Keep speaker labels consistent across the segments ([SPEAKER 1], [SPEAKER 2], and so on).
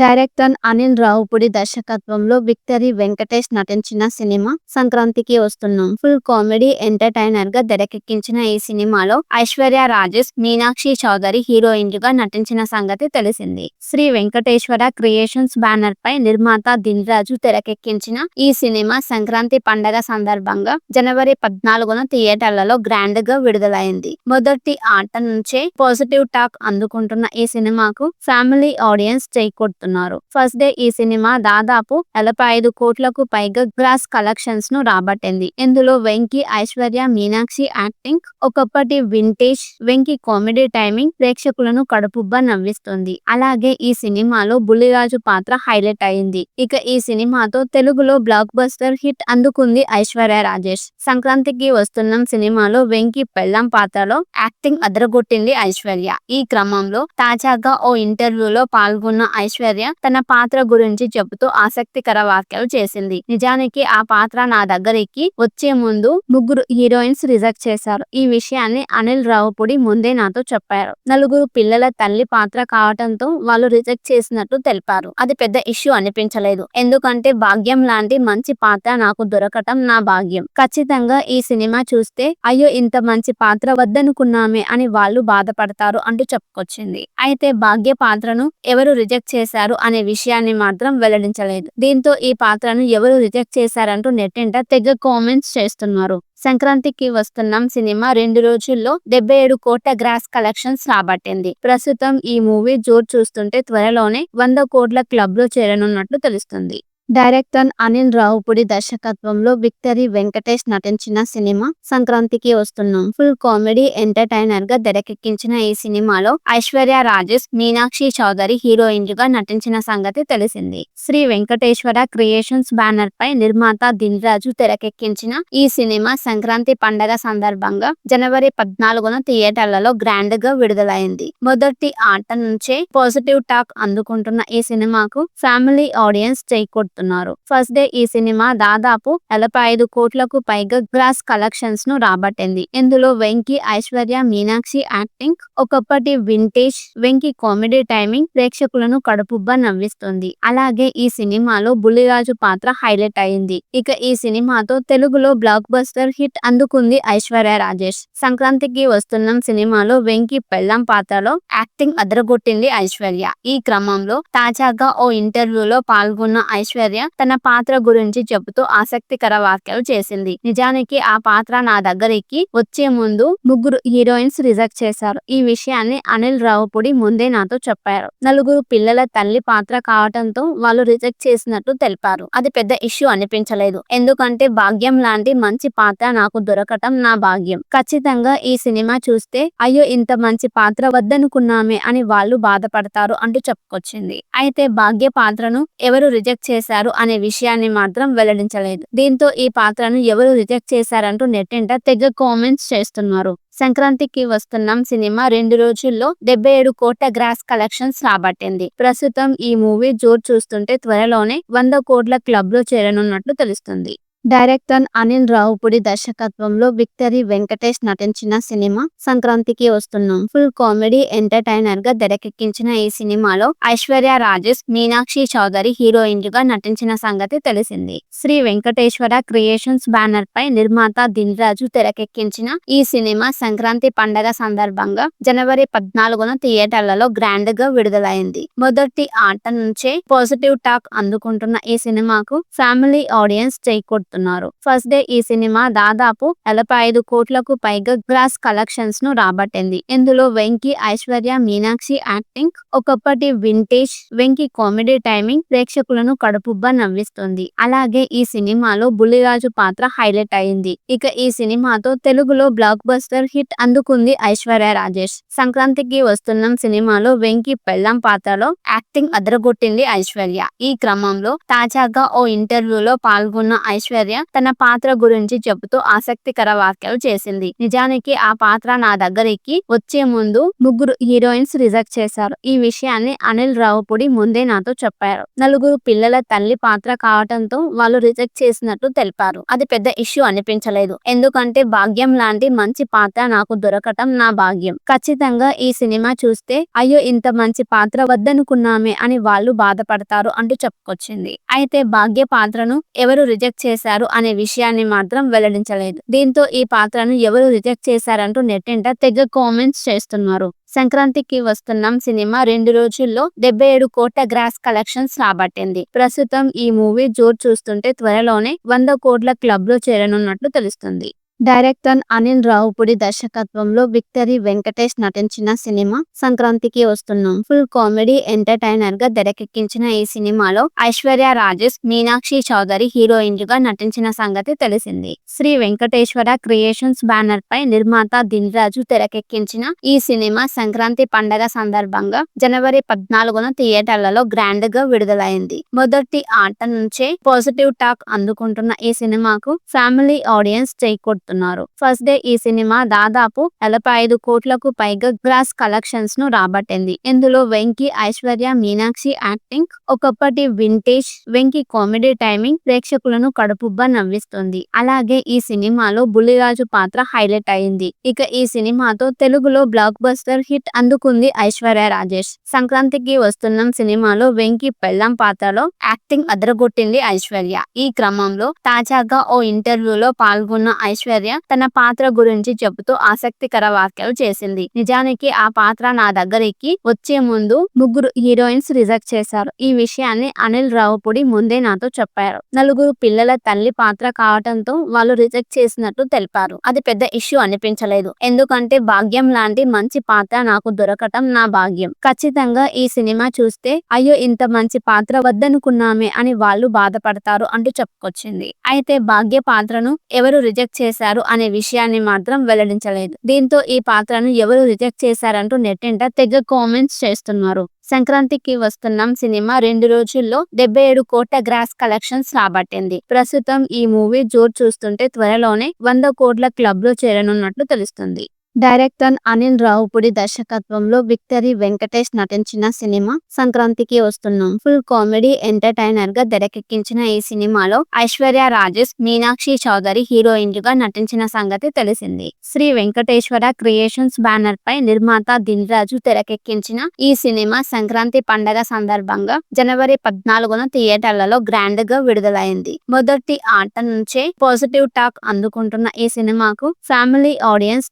[SPEAKER 1] Director Anil Ravipudi దర్శకత్వంలో victory Venkatesh నటించిన cinema సంక్రాంతికి వస్తున్నాం ఫుల్ కామెడీ ఎంటర్టైనర్గా తెరకెక్కించిన ఈ సినిమాలో ఐశ్వర్య రాజేష్ మీనాక్షి చౌదరి హీరోయిన్లుగా నటించిన సంగతి తెలిసింది. శ్రీ వెంకటేశ్వర క్రియేషన్స్ బ్యానర్ పై నిర్మాత దిల్రాజు తెరకెక్కించిన ఈ సినిమా సంక్రాంతి పండగ సందర్భంగా జనవరి పద్నాలుగున థియేటర్లలో గ్రాండ్గా విడుదలైంది. మొదటి ఆట నుంచే పాజిటివ్ టాక్ అందుకుంటున్న ఈ సినిమాకు ఫ్యామిలీ ఆడియన్స్ చేకూరుతున్నారు ఫస్ట్ డే ఈ సినిమా దాదాపు నలభై ఐదు కోట్లకు పైగా గ్రాస్ కలెక్షన్స్ను రాబట్టింది. ఇందులో వెంకీ ఐశ్వర్య మీనాక్షి యాక్టింగ్ ఒకప్పటి వింటేజ్ వెంకీ కామెడీ టైమింగ్ ప్రేక్షకులను కడుపుబ్బా నవ్విస్తుంది. అలాగే ఈ సినిమాలో బుల్లిరాజు పాత్ర హైలైట్ అయింది. ఇక ఈ సినిమాతో తెలుగులో బ్లాక్ బస్టర్ హిట్ అందుకుంది ఐశ్వర్య రాజేష్. సంక్రాంతికి వస్తున్న సినిమాలో వెంకీ పెళ్ళం పాత్రలో యాక్టింగ్ అదరగొట్టింది ఐశ్వర్య. ఈ క్రమంలో తాజాగా ఓ ఇంటర్వ్యూలో పాల్గొన్న ఐశ్వర్య తన పాత్ర గురించి చెబుతూ ఆసక్తికర వ్యాఖ్యలు చేసింది. నిజానికి ఆ పాత్ర నా దగ్గరికి వచ్చే ముందు ముగ్గురు హీరోయిన్స్ రిజెక్ట్ చేశారు. ఈ విషయాన్ని అనిల్ రావుపుడి ముందే నాతో చెప్పారు. నలుగురు పిల్లల తల్లి పాత్ర కావటంతో వాళ్ళు రిజెక్ట్ చేసినట్టు తెలిపారు. అది పెద్ద ఇష్యూ అనిపించలేదు. ఎందుకంటే భాగ్యం లాంటి మంచి పాత్ర నాకు దొరకటం నా భాగ్యం. ఖచ్చితంగా ఈ సినిమా చూస్తే అయ్యో ఇంత మంచి పాత్ర వద్దనుకున్నామే అని వాళ్ళు బాధపడతారు అంటూ చెప్పుకొచ్చింది. అయితే భాగ్య పాత్రను ఎవరు రిజెక్ట్ చేశారు? అనే విషయాన్ని మాత్రం వెల్లడించలేదు. దీంతో ఈ పాత్రను ఎవరు రిజెక్ట్ చేశారంటూ నెట్టింట తెగ కామెంట్స్ చేస్తున్నారు. సంక్రాంతికి వస్తున్నాం సినిమా రెండు రోజుల్లో డెబ్బై ఏడు కోట్ల గ్రాస్ కలెక్షన్స్ రాబట్టింది. ప్రస్తుతం ఈ మూవీ జోర్ చూస్తుంటే త్వరలోనే వంద కోట్ల క్లబ్లో చేరనున్నట్లు తెలుస్తుంది. డైరెక్టర్ అనిల్ రావుపుడి దర్శకత్వంలో విక్టరీ వెంకటేష్ నటించిన సినిమా సంక్రాంతికి వస్తున్నాం. ఫుల్ కామెడీ ఎంటర్టైనర్గా తెరకెక్కించిన ఈ సినిమాలో ఐశ్వర్య రాజేష్ మీనాక్షి చౌదరి హీరోయిన్గా నటించిన సంగతి తెలిసింది. శ్రీ వెంకటేశ్వర క్రియేషన్స్ బ్యానర్ పై నిర్మాత దిల్రాజు తెరకెక్కించిన ఈ సినిమా సంక్రాంతి పండగ సందర్భంగా జనవరి పద్నాలుగున థియేటర్లలో గ్రాండ్గా విడుదలైంది. మొదటి ఆట నుంచే పాజిటివ్ టాక్ అందుకుంటున్న ఈ సినిమాకు ఫ్యామిలీ ఆడియన్స్ చేస్తున్నారు. ఫస్ట్ డే ఈ సినిమా దాదాపు నలభై ఐదు కోట్లకు పైగా గ్రాస్ కలెక్షన్స్ను రాబట్టింది. ఇందులో వెంకీ ఐశ్వర్య మీనాక్షి యాక్టింగ్ ఒకప్పటి వింటేజ్ వెంకీ కామెడీ టైమింగ్ ప్రేక్షకులను కడుపుబ్బా నవ్విస్తుంది. అలాగే ఈ సినిమాలో బుల్లిరాజు పాత్ర హైలైట్ అయింది. ఇక ఈ సినిమాతో తెలుగులో బ్లాక్ బస్టర్ హిట్ అందుకుంది ఐశ్వర్య రాజేష్. సంక్రాంతికి వస్తున్న సినిమాలో వెంకీ పెళ్ళం పాత్రలో యాక్టింగ్ అదరగొట్టింది ఐశ్వర్య. ఈ క్రమంలో తాజాగా ఓ ఇంటర్వ్యూలో పాల్గొన్న ఐశ్వర్య తన పాత్ర గురించి చెబుతూ ఆసక్తికర వ్యాఖ్యలు చేసింది. నిజానికి ఆ పాత్ర నా దగ్గరికి వచ్చే ముందు ముగ్గురు హీరోయిన్స్ రిజెక్ట్ చేశారు. ఈ విషయాన్ని అనిల్ రావుపుడి ముందే నాతో చెప్పారు. నలుగురు పిల్లల తల్లి పాత్ర కావటంతో వాళ్ళు రిజెక్ట్ చేసినట్టు తెలిపారు. అది పెద్ద ఇష్యూ అనిపించలేదు. ఎందుకంటే భాగ్యం లాంటి మంచి పాత్ర నాకు దొరకటం నా భాగ్యం. ఖచ్చితంగా ఈ సినిమా చూస్తే అయ్యో ఇంత మంచి పాత్ర వద్దనుకున్నామే అని వాళ్ళు బాధపడతారు అంటూ చెప్పుకొచ్చింది. అయితే భాగ్య పాత్రను ఎవరు రిజెక్ట్ చేశారు? అనే విషయాన్ని మాత్రం వెల్లడించలేదు. దీంతో ఈ పాత్రను ఎవరు రిజెక్ట్ చేశారంటూ నెట్టింట తెగ కామెంట్స్ చేస్తున్నారు. సంక్రాంతికి వస్తున్నాం సినిమా రెండు రోజుల్లో డెబ్బై ఏడు కోట్ల గ్రాస్ కలెక్షన్స్ రాబట్టింది. ప్రస్తుతం ఈ మూవీ జోర్ చూస్తుంటే త్వరలోనే వంద కోట్ల క్లబ్లో చేరనున్నట్లు తెలుస్తుంది. డైరెక్టర్ అనిల్ రావుపుడి దర్శకత్వంలో విక్టరీ వెంకటేష్ నటించిన సినిమా సంక్రాంతికి వస్తున్నాం ఫుల్ కామెడీ ఎంటర్టైనర్గా తెరకెక్కించిన ఈ సినిమాలో ఐశ్వర్య రాజేష్ మీనాక్షి చౌదరి హీరోయిన్లుగా నటించిన సంగతి తెలిసింది. శ్రీ వెంకటేశ్వర క్రియేషన్స్ బ్యానర్ పై నిర్మాత దిల్రాజు తెరకెక్కించిన ఈ సినిమా సంక్రాంతి పండగ సందర్భంగా జనవరి పద్నాలుగున థియేటర్లలో గ్రాండ్గా విడుదలైంది. మొదటి ఆట నుంచే పాజిటివ్ టాక్ అందుకుంటున్న ఈ సినిమాకు ఫ్యామిలీ ఆడియన్స్ చేకూరుతున్నారు ఫస్ట్ డే ఈ సినిమా దాదాపు నలభై ఐదు కోట్లకు పైగా గ్రాస్ కలెక్షన్స్ను రాబట్టింది. ఇందులో వెంకీ ఐశ్వర్య మీనాక్షి యాక్టింగ్ ఒకప్పటి వింటేజ్ వెంకీ కామెడీ టైమింగ్ ప్రేక్షకులను కడుపుబ్బా నవ్విస్తుంది. అలాగే ఈ సినిమాలో బుల్లిరాజు పాత్ర హైలైట్ అయింది. ఇక ఈ సినిమాతో తెలుగులో బ్లాక్ బస్టర్ హిట్ అందుకుంది ఐశ్వర్య రాజేష్. సంక్రాంతికి వస్తున్న సినిమాలో వెంకీ పెళ్ళం పాత్రలో యాక్టింగ్ అదరగొట్టింది ఐశ్వర్య. ఈ క్రమంలో తాజాగా ఓ ఇంటర్వ్యూలో పాల్గొన్న ఐశ్వర్య ఐశ్వర్య తన పాత్ర గురించి చెబుతూ ఆసక్తికర వ్యాఖ్యలు చేసింది. నిజానికి ఆ పాత్ర నా దగ్గరికి వచ్చే ముందు ముగ్గురు హీరోయిన్స్ రిజెక్ట్ చేశారు. ఈ విషయాన్ని అనిల్ రావుపుడి ముందే నాతో చెప్పారు. నలుగురు పిల్లల తల్లి పాత్ర కావటంతో వాళ్ళు రిజెక్ట్ చేసినట్టు తెలిపారు. అది పెద్ద ఇష్యూ అనిపించలేదు. ఎందుకంటే భాగ్యం లాంటి మంచి పాత్ర నాకు దొరకటం నా భాగ్యం. ఖచ్చితంగా ఈ సినిమా చూస్తే అయ్యో ఇంత మంచి పాత్ర వద్దనుకున్నామే అని వాళ్ళు బాధపడతారు అంటూ చెప్పుకొచ్చింది. అయితే భాగ్య పాత్రను ఎవరు రిజెక్ట్ చేశారు? అనే విషయాన్ని మాత్రం వెల్లడించలేదు. దీంతో ఈ పాత్రను ఎవరు రిజెక్ట్ చేశారంటూ నెట్టింట తెగ కామెంట్స్ చేస్తున్నారు. సంక్రాంతికి వస్తున్నాం సినిమా రెండు రోజుల్లో డెబ్బై ఏడు కోట్ల గ్రాస్ కలెక్షన్స్ రాబట్టింది. ప్రస్తుతం ఈ మూవీ జోర్ చూస్తుంటే త్వరలోనే వంద కోట్ల క్లబ్లో చేరనున్నట్లు తెలుస్తుంది. డైరెక్టర్ అనిల్ రావుపుడి దర్శకత్వంలో విక్టరీ వెంకటేష్ నటించిన సినిమా సంక్రాంతికి వస్తున్నాం. ఫుల్ కామెడీ ఎంటర్టైనర్గా తెరకెక్కించిన ఈ సినిమాలో ఐశ్వర్య రాజేష్ మీనాక్షి చౌదరి హీరోయిన్గా నటించిన సంగతి తెలిసింది. శ్రీ వెంకటేశ్వర క్రియేషన్స్ బ్యానర్ పై నిర్మాత దిల్ రాజు తెరకెక్కించిన ఈ సినిమా సంక్రాంతి పండగ సందర్భంగా జనవరి పద్నాలుగున థియేటర్లలో గ్రాండ్గా విడుదలైంది. మొదటి ఆట నుంచే పాజిటివ్ టాక్ అందుకుంటున్న ఈ సినిమాకు ఫ్యామిలీ ఆడియన్స్ చేస్తున్నారు. ఫస్ట్ డే ఈ సినిమా దాదాపు నలభై ఐదు కోట్లకు పైగా గ్రాస్ కలెక్షన్స్ను రాబట్టింది. ఇందులో వెంకీ ఐశ్వర్య మీనాక్షి యాక్టింగ్ ఒకప్పటి వింటేజ్ వెంకీ కామెడీ టైమింగ్ ప్రేక్షకులను కడుపుబ్బా నవ్విస్తుంది. అలాగే ఈ సినిమాలో బుల్లిరాజు పాత్ర హైలైట్ అయింది. ఇక ఈ సినిమాతో తెలుగులో బ్లాక్ బస్టర్ హిట్ అందుకుంది ఐశ్వర్య రాజేష్. సంక్రాంతికి వస్తున్న సినిమాలో వెంకీ పెళ్ళం పాత్రలో యాక్టింగ్ అదరగొట్టింది ఐశ్వర్య. ఈ క్రమంలో తాజాగా ఓ ఇంటర్వ్యూలో పాల్గొన్న ఐశ్వర్య తన పాత్ర గురించి చెబుతూ ఆసక్తికర వ్యాఖ్యలు చేసింది. నిజానికి ఆ పాత్ర నా దగ్గరికి వచ్చే ముందు ముగ్గురు హీరోయిన్స్ రిజెక్ట్ చేశారు. ఈ విషయాన్ని అనిల్ రావుపుడి ముందే నాతో చెప్పారు. నలుగురు పిల్లల తల్లి పాత్ర కావటంతో వాళ్ళు రిజెక్ట్ చేసినట్టు తెలిపారు. అది పెద్ద ఇష్యూ అనిపించలేదు. ఎందుకంటే భాగ్యం లాంటి మంచి పాత్ర నాకు దొరకటం నా భాగ్యం. ఖచ్చితంగా ఈ సినిమా చూస్తే అయ్యో ఇంత మంచి పాత్ర వద్దనుకున్నామే అని వాళ్ళు బాధపడతారు అంటూ చెప్పుకొచ్చింది. అయితే భాగ్య పాత్రను ఎవరు రిజెక్ట్ చేశారు? అనే విషయాన్ని మాత్రం వెల్లడించలేదు. దీంతో ఈ పాత్రను ఎవరు రిజెక్ట్ చేశారంటూ నెట్టింట తెగ కామెంట్స్ చేస్తున్నారు. సంక్రాంతికి వస్తున్నాం సినిమా రెండు రోజుల్లో డెబ్బై ఏడు కోట్ల గ్రాస్ కలెక్షన్స్ రాబట్టింది. ప్రస్తుతం ఈ మూవీ జోర్ చూస్తుంటే త్వరలోనే వంద కోట్ల క్లబ్లో చేరనున్నట్లు తెలుస్తుంది. డైరెక్టర్ అనిల్ రావుపుడి దర్శకత్వంలో విక్టరీ వెంకటేష్ నటించిన సినిమా సంక్రాంతికి వస్తున్నాం ఫుల్ కామెడీ ఎంటర్టైనర్గా తెరకెక్కించిన ఈ సినిమాలో ఐశ్వర్య రాజేష్ మీనాక్షి చౌదరి హీరోయిన్గా నటించిన సంగతి తెలిసింది. శ్రీ వెంకటేశ్వర క్రియేషన్స్ బ్యానర్ పై నిర్మాత దిల్రాజు తెరకెక్కించిన ఈ సినిమా సంక్రాంతి పండగ సందర్భంగా జనవరి పద్నాలుగున థియేటర్లలో గ్రాండ్గా విడుదలైంది. మొదటి ఆట నుంచే పాజిటివ్ టాక్ అందుకుంటున్న ఈ సినిమాకు ఫ్యామిలీ ఆడియన్స్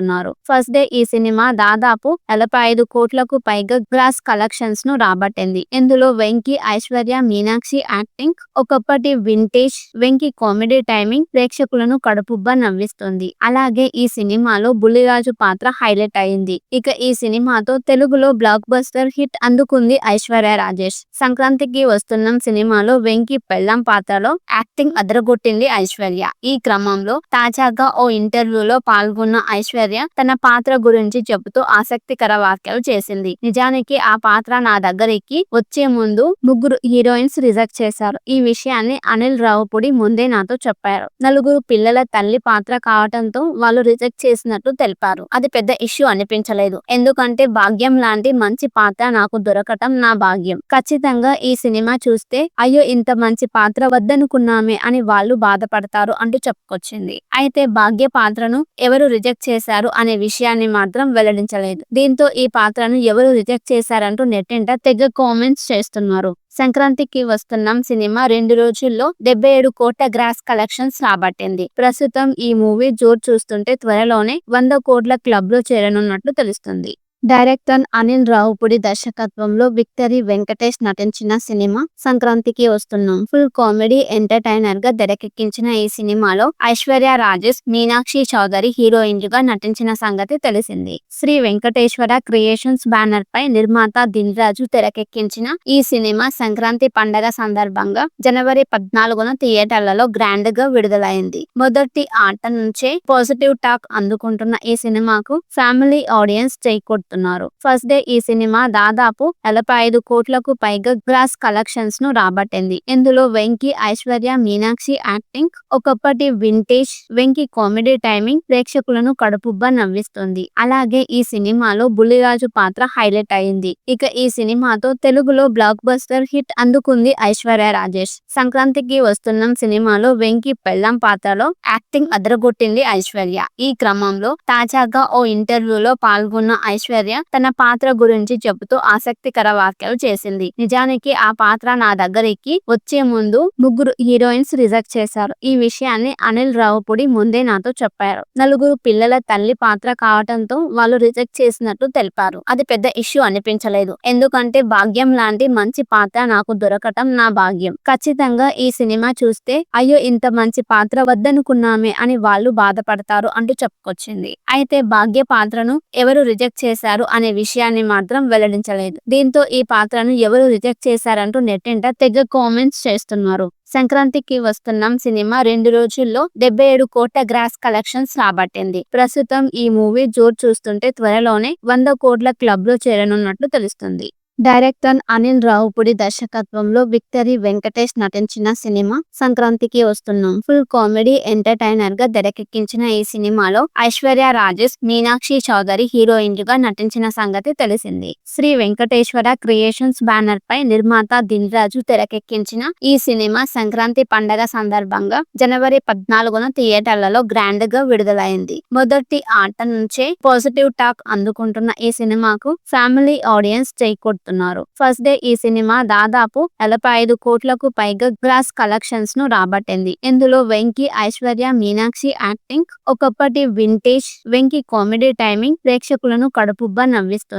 [SPEAKER 1] చేకూరుతున్నారు ఫస్ట్ డే ఈ సినిమా దాదాపు నలభై ఐదు కోట్లకు పైగా గ్రాస్ కలెక్షన్స్ను రాబట్టింది. ఇందులో వెంకీ ఐశ్వర్య మీనాక్షి యాక్టింగ్ ఒకప్పటి వింటేజ్ వెంకీ కామెడీ టైమింగ్ ప్రేక్షకులను కడుపుబ్బా నవ్విస్తుంది. అలాగే ఈ సినిమాలో బుల్లిరాజు పాత్ర హైలైట్ అయింది. ఇక ఈ సినిమాతో తెలుగులో బ్లాక్ బస్టర్ హిట్ అందుకుంది ఐశ్వర్య రాజేష్. సంక్రాంతికి వస్తున్న సినిమాలో వెంకీ పెళ్ళం పాత్రలో యాక్టింగ్ అదరగొట్టింది ఐశ్వర్య. ఈ క్రమంలో తాజాగా ఓ ఇంటర్వ్యూలో పాల్గొన్న ఐశ్వర్య తన పాత్ర గురించి చెబుతూ ఆసక్తికర వ్యాఖ్యలు చేసింది. నిజానికి ఆ పాత్ర నా దగ్గరికి వచ్చే ముందు ముగ్గురు హీరోయిన్స్ రిజెక్ట్ చేశారు. ఈ విషయాన్ని అనిల్ రావుపుడి ముందే నాతో చెప్పారు. నలుగురు పిల్లల తల్లి పాత్ర కావటంతో వాళ్ళు రిజెక్ట్ చేసినట్టు తెలిపారు. అది పెద్ద ఇష్యూ అనిపించలేదు. ఎందుకంటే భాగ్యం లాంటి మంచి పాత్ర నాకు దొరకటం నా భాగ్యం. ఖచ్చితంగా ఈ సినిమా చూస్తే అయ్యో ఇంత మంచి పాత్ర వద్దనుకున్నామే అని వాళ్ళు బాధపడతారు అంటూ చెప్పుకొచ్చింది. అయితే భాగ్య పాత్రను ఎవరు రిజెక్ట్ చేశారు? అనే విషయాన్ని మాత్రం వెల్లడించలేదు. దీంతో ఈ పాత్రను ఎవరు రిజెక్ట్ చేశారంటూ నెట్టింట తెగ కామెంట్స్ చేస్తున్నారు. సంక్రాంతికి వస్తున్నాం సినిమా రెండు రోజుల్లో డెబ్బై ఏడు కోట్ల గ్రాస్ కలెక్షన్స్ రాబట్టింది. ప్రస్తుతం ఈ మూవీ జోర్ చూస్తుంటే త్వరలోనే వంద కోట్ల క్లబ్లో చేరనున్నట్లు తెలుస్తుంది. డైరెక్టర్ అనిల్ రావుపుడి దర్శకత్వంలో విక్టరీ వెంకటేష్ నటించిన సినిమా సంక్రాంతికి వస్తున్నాం. ఫుల్ కామెడీ ఎంటర్టైనర్గా తెరకెక్కించిన ఈ సినిమాలో ఐశ్వర్య రాజేష్ మీనాక్షి చౌదరి హీరోయిన్గా నటించిన సంగతి తెలిసింది. శ్రీ వెంకటేశ్వర క్రియేషన్స్ బ్యానర్ పై నిర్మాత దిల్ రాజు తెరకెక్కించిన ఈ సినిమా సంక్రాంతి పండగ సందర్భంగా జనవరి పద్నాలుగున థియేటర్లలో గ్రాండ్గా విడుదలైంది. మొదటి ఆట నుంచే పాజిటివ్ టాక్ అందుకుంటున్న ఈ సినిమాకు ఫ్యామిలీ ఆడియన్స్ చేకూరుతున్నారు చెబుతున్నారు ఫస్ట్ డే ఈ సినిమా దాదాపు నలభై ఐదు కోట్లకు పైగా గ్రాస్ కలెక్షన్స్ను రాబట్టింది. ఇందులో వెంకీ ఐశ్వర్య మీనాక్షి యాక్టింగ్ ఒకప్పటి వింటేజ్ వెంకీ కామెడీ టైమింగ్ ప్రేక్షకులను కడుపుబ్బా నవ్విస్తుంది. అలాగే ఈ సినిమాలో బుల్లిరాజు పాత్ర హైలైట్ అయింది. ఇక ఈ సినిమాతో తెలుగులో బ్లాక్ బస్టర్ హిట్ అందుకుంది ఐశ్వర్య రాజేష్. సంక్రాంతికి వస్తున్న సినిమాలో వెంకీ పెళ్ళం పాత్రలో యాక్టింగ్ అదరగొట్టింది ఐశ్వర్య. ఈ క్రమంలో తాజాగా ఓ ఇంటర్వ్యూలో పాల్గొన్న ఐశ్వర్య తన పాత్ర గురించి చెబుతూ ఆసక్తికర వ్యాఖ్యలు చేసింది. నిజానికి ఆ పాత్ర నా దగ్గరికి వచ్చే ముందు ముగ్గురు హీరోయిన్స్ రిజెక్ట్ చేశారు. ఈ విషయాన్ని అనిల్ రావుపూడి ముందే నాతో చెప్పారు. నలుగురు పిల్లల తల్లి పాత్ర కావటంతో వాళ్ళు రిజెక్ట్ చేసినట్టు తెలిపారు. అది పెద్ద ఇష్యూ అనిపించలేదు. ఎందుకంటే భాగ్యం లాంటి మంచి పాత్ర నాకు దొరకటం నా భాగ్యం. ఖచ్చితంగా ఈ సినిమా చూస్తే అయ్యో ఇంత మంచి పాత్ర వద్దనుకున్నామే అని వాళ్ళు బాధపడతారు అంటూ చెప్పుకొచ్చింది. అయితే భాగ్య పాత్రను ఎవరు రిజెక్ట్ చేశారు? అనే విషయాన్ని మాత్రం వెల్లడించలేదు. దీంతో ఈ పాత్రను ఎవరు రిజెక్ట్ చేశారంటూ నెట్టింట తెగ కామెంట్స్ చేస్తున్నారు. సంక్రాంతికి వస్తున్నాం సినిమా రెండు రోజుల్లో డెబ్బై ఏడు కోట్ల గ్రాస్ కలెక్షన్స్ రాబట్టింది. ప్రస్తుతం ఈ మూవీ జోర్ చూస్తుంటే త్వరలోనే వంద కోట్ల క్లబ్లో చేరనున్నట్లు తెలుస్తుంది. డైరెక్టర్ అనిల్ రావుపూడి దర్శకత్వంలో విక్టరీ వెంకటేష్ నటించిన సినిమా సంక్రాంతికి వస్తున్నాం. ఫుల్ కామెడీ ఎంటర్టైనర్గా తెరకెక్కించిన ఈ సినిమాలో ఐశ్వర్య రాజేష్ మీనాక్షి చౌదరి హీరోయిన్లుగా నటించిన సంగతి తెలిసింది. శ్రీ వెంకటేశ్వర క్రియేషన్స్ బ్యానర్ పై నిర్మాత దిల్రాజు తెరకెక్కించిన ఈ సినిమా సంక్రాంతి పండగ సందర్భంగా జనవరి పద్నాలుగున థియేటర్లలో గ్రాండ్గా విడుదలైంది. మొదటి ఆట నుంచే పాజిటివ్ టాక్ అందుకుంటున్న ఈ సినిమాకు ఫ్యామిలీ ఆడియన్స్ చేస్తున్నారు. ఫస్ట్ డే ఈ సినిమా దాదాపు నలభై ఐదు కోట్లకు పైగా గ్రాస్ కలెక్షన్స్ను రాబట్టింది. ఇందులో వెంకీ ఐశ్వర్య మీనాక్షి యాక్టింగ్ ఒకప్పటి వింటేజ్ వెంకీ కామెడీ టైమింగ్ ప్రేక్షకులను కడుపుబ్బా నవ్విస్తుంది.